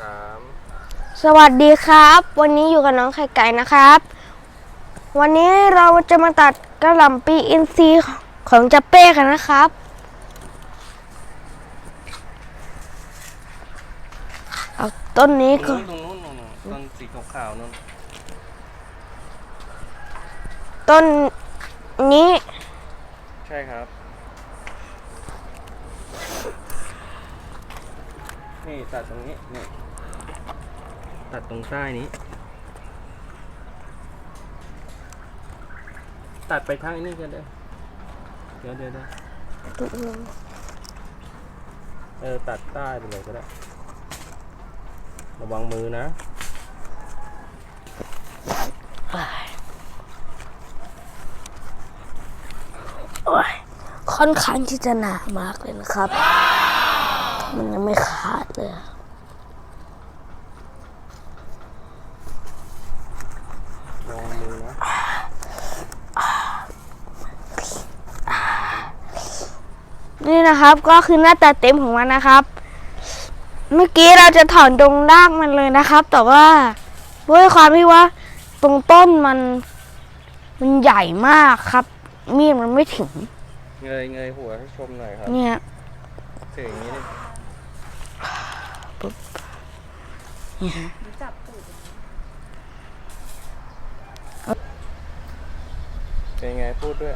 สามสวัสดีครับ วันนี้อยู่กับน้องไข่ไก่นะครับ วันนี้เราจะมาตัดกระหล่ำปีอินทรีย์ของจับเป้กันนะครับ เอาต้นนี้ตก่รองนนู้นตรงนู้นนู่นนู่นต้นสีขาวๆนู่นต้นนี้ ใช่ครับ นี่ตัดตรงนี้นี่ ตัดตรงใต้นี้ ตัดไปทางนี้กันเด้ เดี๋ยวเดี๋ยวเดี๋ยวเออตัดใต้ไปเลยก็ได้ ระวังมือนะ โอ้ยค่อนข้างที่จะหนามากเลยนะครับ มันยังไม่ขาดเลยอะ ระวังมือนะ นี่นะครับก็คือหน้าตาเต็มของมันนะครับ เมื่อกี้เราจะถอนดงรากมันเลยนะครับ แต่ว่าด้วยความที่ว่าตรงต้นมันมันใหญ่มากครับ มีดมันไม่ถึง เงยเงยหัวให้ชมหน่อยครับเนี่ยถึงอย่างนี้นี่เป็นไงพูดด้วย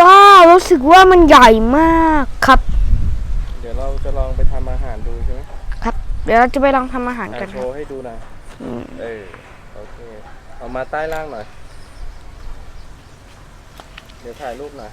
ก็รู้สึกว่ามันใหญ่มากครับ เดี๋ยวเราจะลองไปทำอาหารดูใช่ไหมครับ เดี๋ยวเราจะไปลองทำอาหารอะกันโชครับว์ให้ดูหน่อย อืมเออโอเค เอามาใต้ล่างหน่อย เดี๋ยวถ่ายรูปหน่อย